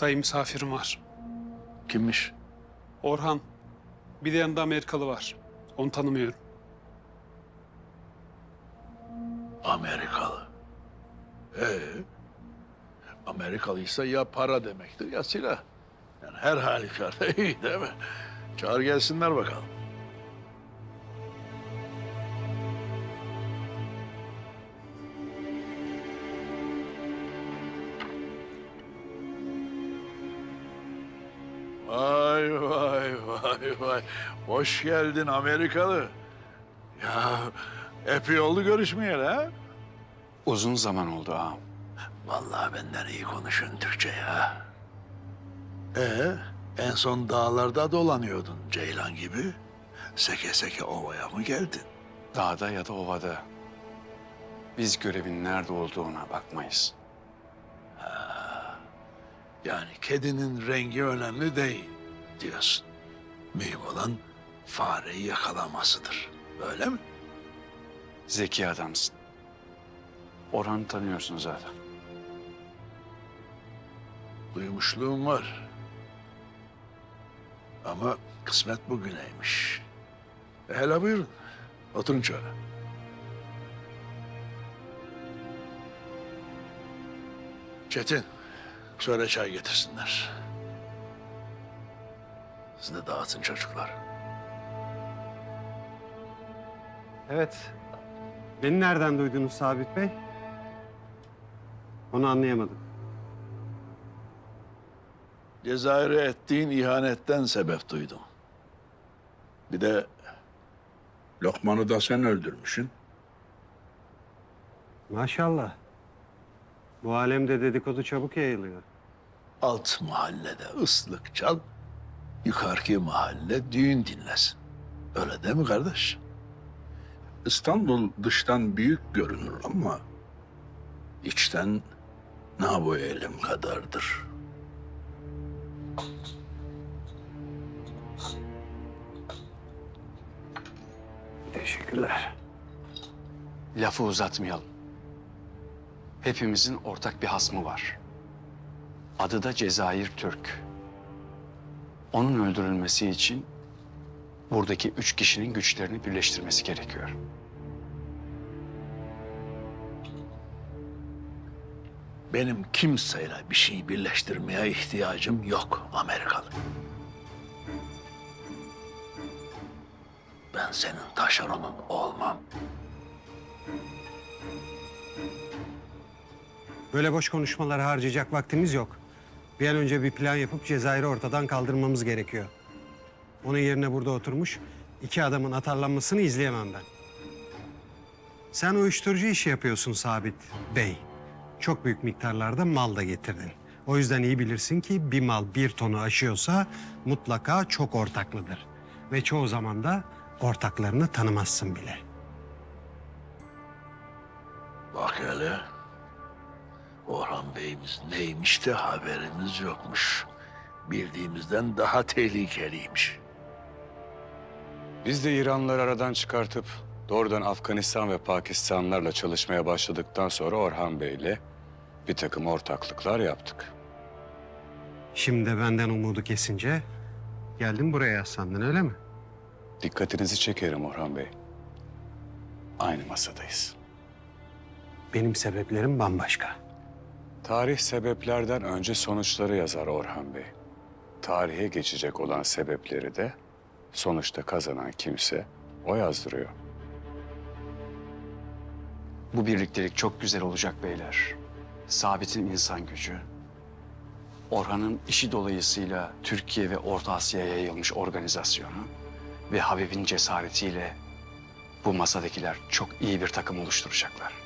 Dayı misafirim var. Kimmiş? Orhan. Bir de yanında Amerikalı var. Onu tanımıyorum. Amerikalı. Ee, Amerikalıysa ya para demektir ya silah. Yani her halükarda iyi değil mi? Çağır gelsinler bakalım. Vay vay vay vay. Hoş geldin Amerikalı. Ya epey oldu görüşmeyeli ha? Uzun zaman oldu ağam. Vallahi benden iyi konuşun Türkçe ya. Ee, en son dağlarda dolanıyordun Ceylan gibi. Seke seke ovaya mı geldin? Dağda ya da ovada. Biz görevin nerede olduğuna bakmayız. Yani kedinin rengi önemli değil diyorsun. Mühim olan fareyi yakalamasıdır. Öyle mi? Zeki adamsın. Orhan'ı tanıyorsun zaten. Duymuşluğum var. Ama kısmet bugüneymiş. E, hele buyurun. Oturun şöyle. Çetin, söyle çay getirsinler. Siz de dağıtın çocuklar. Evet. Beni nereden duydunuz Sabit Bey? Onu anlayamadım. Cezayir'e ettiğin ihanetten sebep duydum. Bir de Lokman'ı da sen öldürmüşsün. Maşallah. Bu alemde dedikodu çabuk yayılıyor. Alt mahallede ıslık çal, yukarıki mahalle düğün dinlesin. Öyle değil mi kardeş? İstanbul dıştan büyük görünür ama içten ne bu elim kadardır. Teşekkürler. Lafı uzatmayalım. Hepimizin ortak bir hasmı var. Adı da Cezayir Türk. Onun öldürülmesi için buradaki üç kişinin güçlerini birleştirmesi gerekiyor. Benim kimseyle bir şey birleştirmeye ihtiyacım yok Amerikalı. Ben senin taşeronun olmam. Böyle boş konuşmaları harcayacak vaktimiz yok. Bir an önce bir plan yapıp Cezayir'i ortadan kaldırmamız gerekiyor. Onun yerine burada oturmuş iki adamın atarlanmasını izleyemem ben. Sen uyuşturucu işi yapıyorsun Sabit Bey. Çok büyük miktarlarda mal da getirdin. O yüzden iyi bilirsin ki bir mal bir tonu aşıyorsa mutlaka çok ortaklıdır. Ve çoğu zaman da ortaklarını tanımazsın bile. Bak hele. Orhan Bey'imiz neymiş de haberimiz yokmuş. Bildiğimizden daha tehlikeliymiş. Biz de İranlıları aradan çıkartıp doğrudan Afganistan ve Pakistanlarla çalışmaya başladıktan sonra Orhan Bey'le bir takım ortaklıklar yaptık. Şimdi de benden umudu kesince geldin buraya yaslandın öyle mi? Dikkatinizi çekerim Orhan Bey. Aynı masadayız. Benim sebeplerim bambaşka. Tarih sebeplerden önce sonuçları yazar Orhan Bey. Tarihe geçecek olan sebepleri de sonuçta kazanan kimse o yazdırıyor. Bu birliktelik çok güzel olacak beyler. Sabit'in insan gücü, Orhan'ın işi dolayısıyla Türkiye ve Orta Asya'ya yayılmış organizasyonu ve Habib'in cesaretiyle bu masadakiler çok iyi bir takım oluşturacaklar.